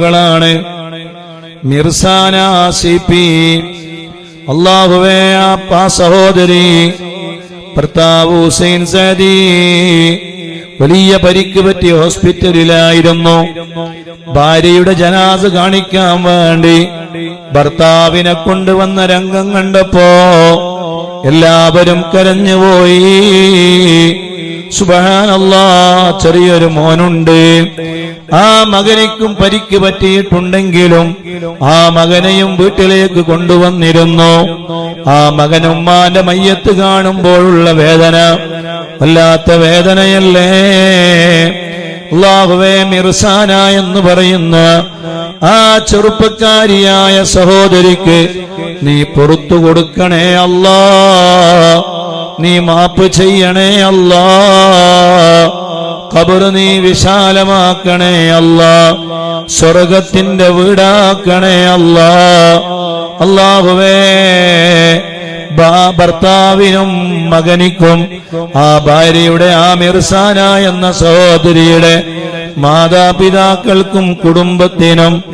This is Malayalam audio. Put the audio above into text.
ാണ് മിർസാന സി അള്ളാഹുവേ ആ സഹോദരി ഭർത്താവ് ഹുസൈൻ സദി വലിയ പരിക്ക് പറ്റിയ ഹോസ്പിറ്റലിലായിരുന്നു. ഭാര്യയുടെ ജനാസ് കാണിക്കാൻ വേണ്ടി ഭർത്താവിനെ കൊണ്ടുവന്ന രംഗം കണ്ടപ്പോ എല്ലാവരും കരഞ്ഞുപോയി. സുബഹാനല്ലാ ചെറിയൊരു മോനുണ്ട്. ആ മകനിക്കും പരിക്ക് പറ്റിയിട്ടുണ്ടെങ്കിലും ആ മകനെയും വീട്ടിലേക്ക് കൊണ്ടുവന്നിരുന്നു. ആ മകനുമ്മാന്റെ മയ്യത്ത് കാണുമ്പോഴുള്ള വേദന വല്ലാത്ത വേദനയല്ലേ? അള്ളാഹുവേ മിർസാന എന്ന് പറയുന്ന ആ ചെറുപ്പക്കാരിയായ സഹോദരിക്ക് നീ പുറത്തു കൊടുക്കണേ അല്ലാ. നീ മാപ്പ് ചെയ്യണേ അല്ലാ. ഖബർ നീ വിശാലമാക്കണേ അല്ലാ. സ്വർഗത്തിന്റെ വീടാക്കണേ അല്ലാ. അള്ളാഹുവേ ബാ- ഭർത്താവിനും മകനിക്കും ആ ഭാര്യയുടെ ആ മിർസാന എന്ന സഹോദരിയുടെ മാതാപിതാക്കൾക്കും കുടുംബത്തിനും